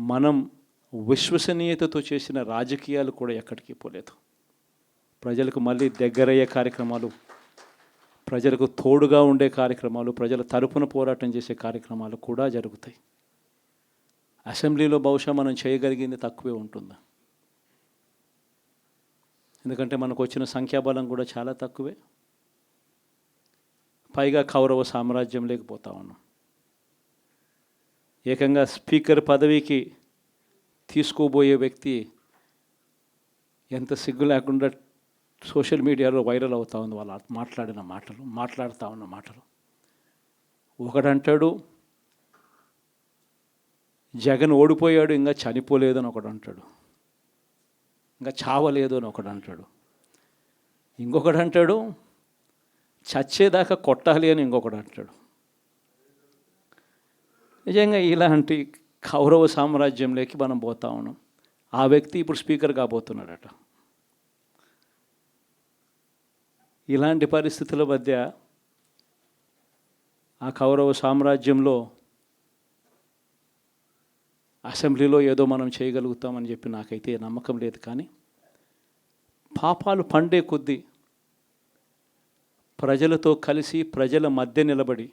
మనం విశ్వసనీయతతో చేసిన రాజకీయాలు కూడా ఎక్కడికి పోలేదు. ప్రజలకు మళ్ళీ దగ్గరయ్యే కార్యక్రమాలు ప్రజలకు తోడుగా ఉండే కార్యక్రమాలు ప్రజల తరపున పోరాటం చేసే కార్యక్రమాలు కూడా జరుగుతాయి. అసెంబ్లీలో బహుశా మనం చేయగలిగింది తక్కువే ఉంటుంది. ఎందుకంటే మనకు వచ్చిన సంఖ్యాబలం కూడా చాలా తక్కువే. పైగా కౌరవ సామ్రాజ్యం లేకపోతా ఉన్నాం. ఏకంగా స్పీకర్ పదవికి తీసుకోబోయే వ్యక్తి ఎంత సిగ్గు లేకుండా సోషల్ మీడియాలో వైరల్ అవుతా ఉంది వాళ్ళ మాట్లాడిన మాటలు మాట్లాడుతూ ఉన్న మాటలు. ఒకడంటాడు జగన్ ఓడిపోయాడు ఇంకా చనిపోలేదు అని ఒకడు అంటాడు ఇంకా చావలేదు అని ఒకడు అంటాడు ఇంకొకడు అంటాడు చచ్చేదాకా కొట్టాలి అని ఇంకొకడు అంటాడు నిజంగా ఇలాంటి కౌరవ సామ్రాజ్యంలోకి మనం పోతా ఉన్నాం. ఆ వ్యక్తి ఇప్పుడు స్పీకర్ కాబోతున్నాడట. ఇలాంటి పరిస్థితుల మధ్య ఆ కౌరవ సామ్రాజ్యంలో అసెంబ్లీలో ఏదో మనం చేయగలుగుతామని చెప్పి నాకైతే నమ్మకం లేదు కానీ పాపాలు పండే కొద్దీ ప్రజలతో కలిసి ప్రజల మధ్య నిలబడి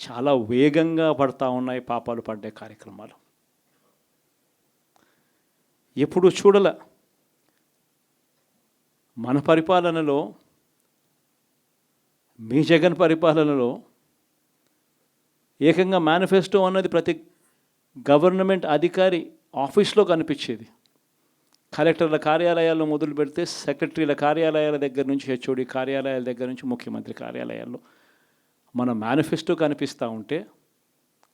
చాలా వేగంగా పడతా ఉన్నాయి పాపాలు పడ్డే కార్యక్రమాలు. ఎప్పుడు చూడల మన పరిపాలనలో మీ జగన్ పరిపాలనలో ఏకంగా మేనిఫెస్టో అన్నది ప్రతి గవర్నమెంట్ అధికారి ఆఫీస్లో కనిపించేది. కలెక్టర్ల కార్యాలయాల్లో మొదలు పెడితే సెక్రటరీల కార్యాలయాల దగ్గర నుంచి హెచ్ఓడి కార్యాలయాల దగ్గర నుంచి ముఖ్యమంత్రి కార్యాలయాల్లో మన మేనిఫెస్టో కనిపిస్తూ ఉంటే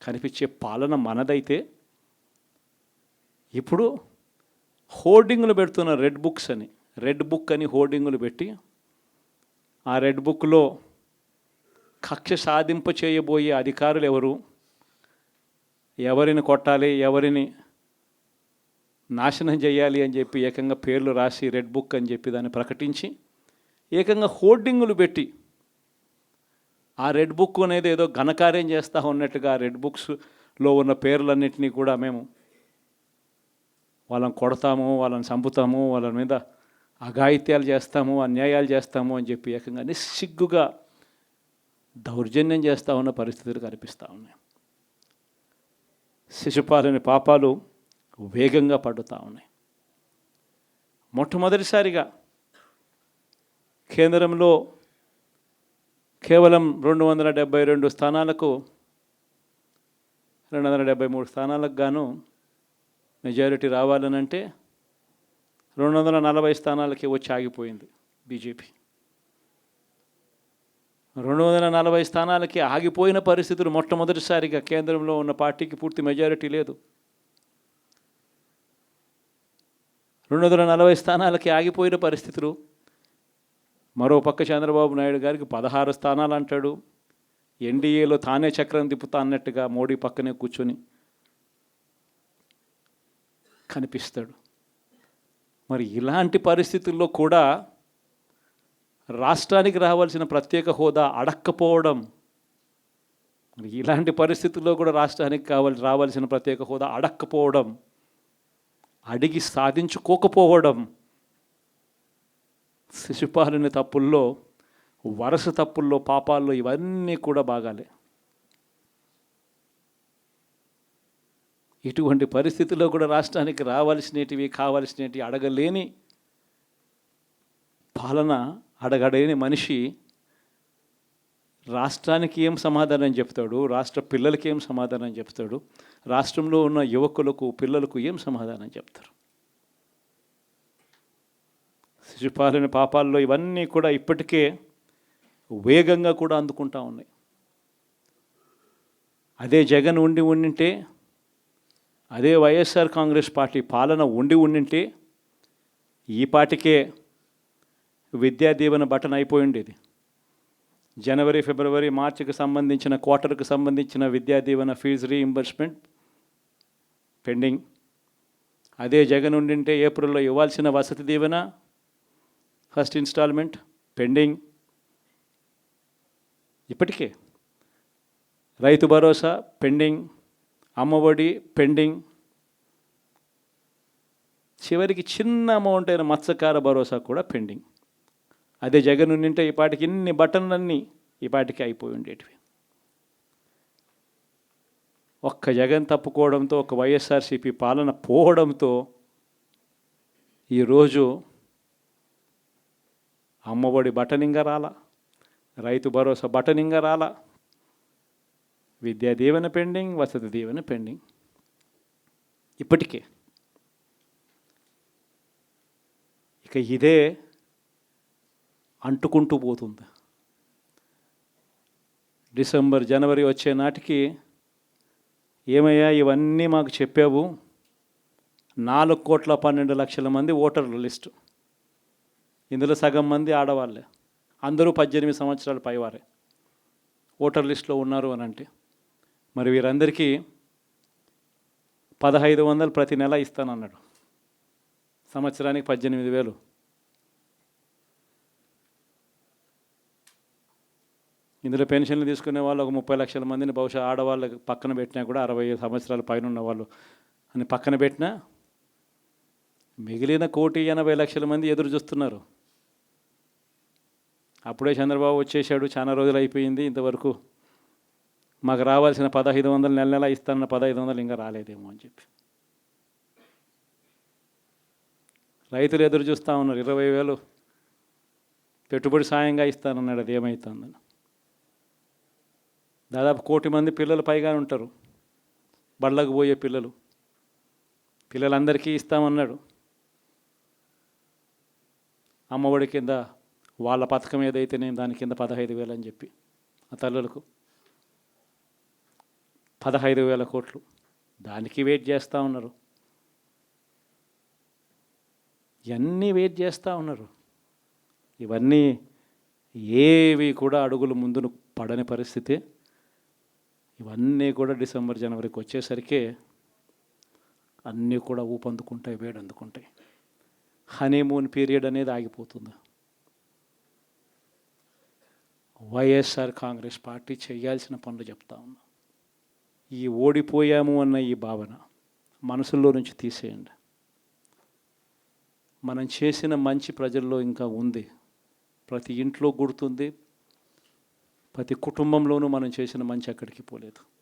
కనిపించే పాలన మనదైతే ఇప్పుడు హోర్డింగ్లు పెడుతున్న రెడ్ బుక్స్ అని రెడ్ బుక్ అని హోర్డింగులు పెట్టి ఆ రెడ్ బుక్లో కక్ష సాధింప చేయబోయే అధికారులు ఎవరు? ఎవరిని కొట్టాలి? ఎవరిని నాశనం చేయాలి అని చెప్పి ఏకంగా పేర్లు రాసి రెడ్ బుక్ అని చెప్పి దాన్ని ప్రకటించి ఏకంగా హోర్డింగులు పెట్టి ఆ రెడ్ బుక్ అనేది ఏదో ఘనకార్యం చేస్తూ ఉన్నట్టుగా ఆ రెడ్ బుక్స్లో ఉన్న పేర్లన్నింటినీ కూడా మేము వాళ్ళని కొడతాము వాళ్ళని చంపుతాము వాళ్ళ మీద అఘాయిత్యాలు చేస్తాము అన్యాయాలు చేస్తాము అని చెప్పి ఏకంగా నిస్సిగ్గుగా దౌర్జన్యం చేస్తూ ఉన్న పరిస్థితులు కనిపిస్తూ ఉన్నాయి. శిశుపాలని పాపాలు వేగంగా పడుతూ ఉన్నాయి. మొట్టమొదటిసారిగా కేంద్రంలో కేవలం రెండు వందల డెబ్బై రెండు స్థానాలకు రెండు వందల డెబ్బై మూడు స్థానాలకు గాను మెజారిటీ రావాలనంటే రెండు వందల నలభై స్థానాలకి వచ్చి ఆగిపోయింది బీజేపీ. రెండు వందల నలభై స్థానాలకి ఆగిపోయిన పరిస్థితులు మొట్టమొదటిసారిగా కేంద్రంలో ఉన్న పార్టీకి పూర్తి మెజారిటీ లేదు. రెండు వందల నలభై స్థానాలకి ఆగిపోయిన పరిస్థితులు మరో పక్క చంద్రబాబు నాయుడు గారికి పదహారు స్థానాలు అంటాడు. ఎన్డీఏలో తానే చక్రం తిప్పుతా అన్నట్టుగా మోడీ పక్కనే కూర్చొని కనిపిస్తాడు. మరి ఇలాంటి పరిస్థితుల్లో కూడా రాష్ట్రానికి రావాల్సిన ప్రత్యేక హోదా అడక్కపోవడం మరి ఇలాంటి పరిస్థితుల్లో కూడా రాష్ట్రానికి కావాలి రావాల్సిన ప్రత్యేక హోదా అడక్కపోవడం అడిగి సాధించుకోకపోవడం శిశుపాలని తప్పుల్లో వరుస తప్పుల్లో పాపాల్లో ఇవన్నీ కూడా బాగాలే. ఇటువంటి పరిస్థితుల్లో కూడా రాష్ట్రానికి రావాల్సినటివి కావాల్సినవి అడగలేని పాలన అడగడని మనిషి రాష్ట్రానికి ఏం సమాధానం చెప్తాడు? రాష్ట్ర పిల్లలకి ఏం సమాధానం చెప్తాడు? రాష్ట్రంలో ఉన్న యువకులకు పిల్లలకు ఏం సమాధానం చెప్తారు? శిశుపాలన పాపాల్లో ఇవన్నీ కూడా ఇప్పటికే వేగంగా కూడా అందుకుంటా ఉన్నాయి. అదే జగన్ ఉండి ఉండింటే అదే వైఎస్ఆర్ కాంగ్రెస్ పార్టీ పాలన ఉండి ఉండింటే ఈ పాటికే విద్యా దీవెన బటన్ అయిపోయి ఉండేది జనవరి ఫిబ్రవరి మార్చికి సంబంధించిన క్వార్టర్కి సంబంధించిన Vidya Deevena fee reimbursement pending. అదే జగన్ ఉండింటే ఏప్రిల్లో ఇవ్వాల్సిన Vasathi Deevena first instalment pending. ఇప్పటికే రైతు భరోసా పెండింగ్ అమ్మఒడి పెండింగ్. చివరికి చిన్న అమౌంట్ అయిన మత్స్యకార భరోసా కూడా పెండింగ్. అదే జగన్ ఉండింటే ఈ పాటికి ఇన్ని బటన్లన్నీ ఈ పాటికి అయిపోయి ఉండేటివి. ఒక్క జగన్ తప్పుకోవడంతో ఒక వైఎస్ఆర్సీపీ పాలన పోవడంతో ఈరోజు అమ్మఒడి బటనింగ రాలా రైతు భరోసా బటనింగ రాలా విద్యా దీవెన పెండింగ్ వసతి దీవెన పెండింగ్. ఇప్పటికే. ఇక ఇదే అంటుకుంటూ పోతుంది. డిసెంబర్ జనవరి వచ్చే నాటికి ఏమయ్యా ఇవన్నీ మాకు చెప్పావు. నాలుగు కోట్ల పన్నెండు లక్షల మంది ఓటర్ల లిస్టు. ఇందులో సగం మంది ఆడవాళ్ళే. అందరూ పద్దెనిమిది సంవత్సరాల పైవారే. ఓటర్ లిస్టులో ఉన్నారు అని అంటే. మరి వీరందరికీ పదహైదు వందలు ప్రతి నెల ఇస్తానన్నాడు. సంవత్సరానికి పద్దెనిమిది వేలు. ఇందులో పెన్షన్లు తీసుకునే వాళ్ళు ఒక ముప్పై లక్షల మందిని బహుశా ఆడవాళ్ళకి పక్కన పెట్టినా కూడా అరవై సంవత్సరాల పైన ఉన్న వాళ్ళు అని పక్కన పెట్టినా మిగిలిన కోటి ఎనభై లక్షల మంది ఎదురు చూస్తున్నారు. అప్పుడే చంద్రబాబు వచ్చేసాడు చాలా రోజులు అయిపోయింది. ఇంతవరకు మాకు రావాల్సిన పదహైదు వందలు నెల నెల ఇస్తానన్న పదహైదు వందలు ఇంకా రాలేదేమో అని చెప్పి. రైతులు ఎదురు చూస్తూ ఉన్నారు ఇరవై వేలు పెట్టుబడి సాయంగా ఇస్తానన్నాడు అది ఏమవుతుందని దాదాపు కోటి మంది పిల్లలు పైగా ఉంటారు బళ్ళకు పోయే పిల్లలు. పిల్లలందరికీ ఇస్తామన్నాడు. అమ్మఒడి కింద వాళ్ళ పథకం ఏదైతే నేను దాని కింద పదహైదు వేలు అని చెప్పి ఆ తల్లులకు పదహైదు వేల కోట్లు. దానికి వెయిట్ చేస్తూ ఉన్నారు. ఇవన్నీ వెయిట్ చేస్తూ ఉన్నారు. ఇవన్నీ ఏవి కూడా అడుగులు ముందును పడని పరిస్థితి ఇవన్నీ కూడా డిసెంబర్ జనవరికి వచ్చేసరికి అన్నీ కూడా ఊపందుకుంటాయి వేడందుకుంటాయి. హనీమూన్ పీరియడ్ అనేది ఆగిపోతుంది. వైఎస్ఆర్ కాంగ్రెస్ పార్టీ చేయాల్సిన పనులు చెప్తా ఉన్నా. ఈ ఓడిపోయాము అన్న ఈ భావన మనసులో నుంచి తీసేయండి. మనం చేసిన మంచి ప్రజల్లో ఇంకా ఉంది. ప్రతి ఇంట్లో గుర్తుంది. ప్రతి కుటుంబంలోనూ మనం చేసిన మంచి అక్కడికి పోలేదు.